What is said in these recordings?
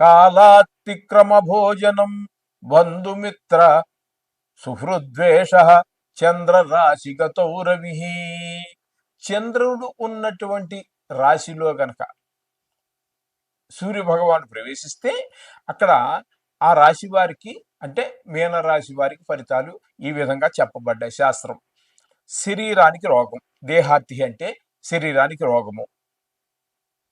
కాలాతిక్రమ భోజనం బంధుమిత్ర సుహృద్వేష చంద్ర రాశి రవి. చంద్రుడు ఉన్నటువంటి రాశిలో గనక సూర్య భగవాను ప్రవేశిస్తే అక్కడ ఆ రాశి వారికి అంటే మీన రాశి వారికి ఫలితాలు ఈ విధంగా చెప్పబడ్డాయి. శాస్త్రం శరీరానికి రోగం. దేహార్తి అంటే శరీరానికి రోగము.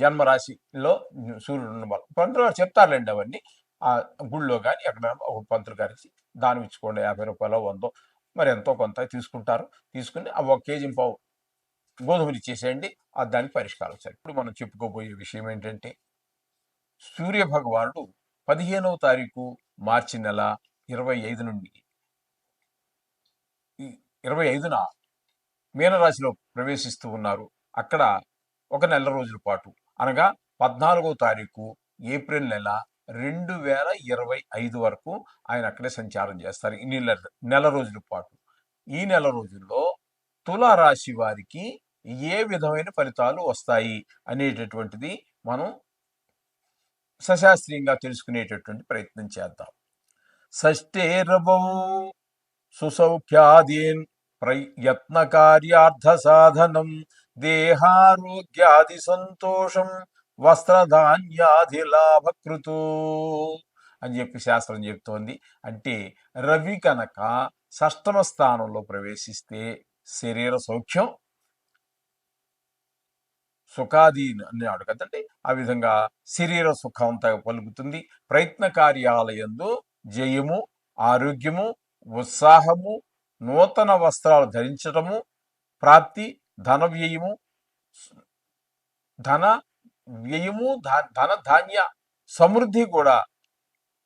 జన్మరాశిలో సూర్యుడు ఉన్న వాళ్ళు పంతులు గారు చెప్తారులేండి అవన్నీ. ఆ గుళ్ళో కానీ ఎక్కడ ఒక పంతులు గారికి దానం ఇచ్చుకోండి. యాభై రూపాయలు వందో మరి ఎంతో కొంత తీసుకుంటారు. తీసుకుని ఆ ఒక కేజీ పావు గోధుమలు ఇచ్చేసేయండి. ఆ దానికి పరిష్కారం సరే. ఇప్పుడు మనం చెప్పుకోబోయే విషయం ఏంటంటే సూర్య భగవానుడు పదిహేనవ తారీఖు మార్చి నెల ఇరవై ఐదు నుండి ఇరవై ఐదున మీనరాశిలో ప్రవేశిస్తూ ఉన్నారు. అక్కడ ఒక నెల రోజుల పాటు. అనగా పద్నాలుగో తారీఖు ఏప్రిల్ నెల రెండు వేల ఇరవై ఐదు వరకు ఆయన అక్కడే సంచారం చేస్తారు. ఇన్ని నెల నెల రోజుల పాటు. ఈ నెల రోజుల్లో తులారాశి వారికి ఏ విధమైన ఫలితాలు వస్తాయి అనేటటువంటిది మనం సశాస్త్రీయంగా తెలుసుకునేటటువంటి ప్రయత్నం చేద్దాం. షష్టేరభౌ సుసౌఖ్యాదీన్ ప్రయత్న కార్యార్థ సాధనం దేహారోగ్యాది సంతోషం వస్త్రధాన్యాది లాభకృతు అని చెప్పి శాస్త్రం చెప్తోంది. అంటే రవి కనుక షష్టమ స్థానంలో ప్రవేశిస్తే శరీర సౌఖ్యం సుఖాది అన్నాడు కదండి. ఆ విధంగా శరీర సుఖం పలుకుతుంది. ప్రయత్న కార్యాలయందు జయము ఆరోగ్యము ఉత్సాహము నూతన వస్త్రాలు ధరించటము ప్రాప్తి ధన వ్యయము ధన వ్యయము ధన ధాన్య సమృద్ధి కూడా.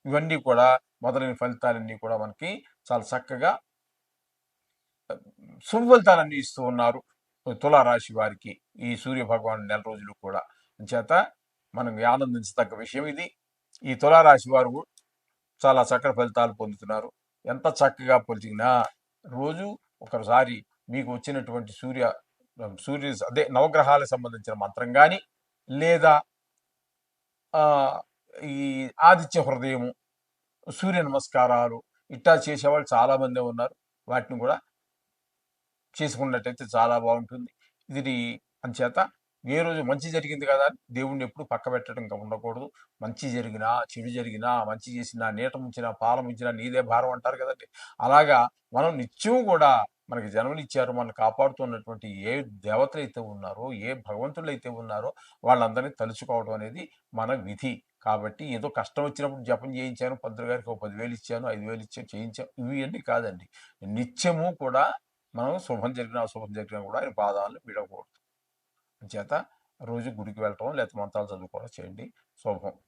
ఇవన్నీ కూడా మొదలైన ఫలితాలన్నీ కూడా మనకి చాలా చక్కగా సుఫలితాలన్నీ ఇస్తూ ఉన్నారు తులారాశి వారికి ఈ సూర్య భగవాను నెల రోజులు కూడా. చేత మనం ఆనందించదగ్గ విషయం ఇది. ఈ తులారాశి వారు చాలా చక్కటి ఫలితాలు పొందుతున్నారు. ఎంత చక్కగా పొలిచినా రోజు ఒకసారి మీకు వచ్చినటువంటి సూర్య సూర్య అదే నవగ్రహాలకు సంబంధించిన మంత్రం కానీ లేదా ఈ ఆదిత్య హృదయము సూర్య నమస్కారాలు ఇట్టా చేసేవాళ్ళు చాలామందే ఉన్నారు. వాటిని కూడా చేసుకున్నట్టయితే చాలా బాగుంటుంది. ఇది అంచేత ఏ రోజు మంచి జరిగింది కదా అని దేవుణ్ణి ఎప్పుడు పక్క పెట్టడం ఉండకూడదు. మంచి జరిగినా చెడు జరిగినా మంచి చేసినా నీట ముంచినా పాలం ముంచినా నీదే భారం అంటారు కదండి. అలాగా మనం నిత్యం కూడా మనకి జన్మనిచ్చారు మనం కాపాడుతున్నటువంటి ఏ దేవతలు అయితే ఉన్నారో ఏ భగవంతులు అయితే ఉన్నారో వాళ్ళందరినీ తలుచుకోవడం అనేది మన విధి. కాబట్టి ఏదో కష్టం వచ్చినప్పుడు జపం చేయించాను పంతులు గారికి ఒక పదివేలు ఇచ్చాను ఐదు వేలు ఇచ్చాను చేయించాను ఇవి కాదండి. నిత్యము కూడా మనం శుభం జరిగినా అశుభం జరిగినా కూడా ఆయన పాదాలను విడకూడదు చేత రోజు గుడికి వెళ్ళటం లేకపోతే మంత్రాలు చదువుకోవడం చేయండి. శుభం.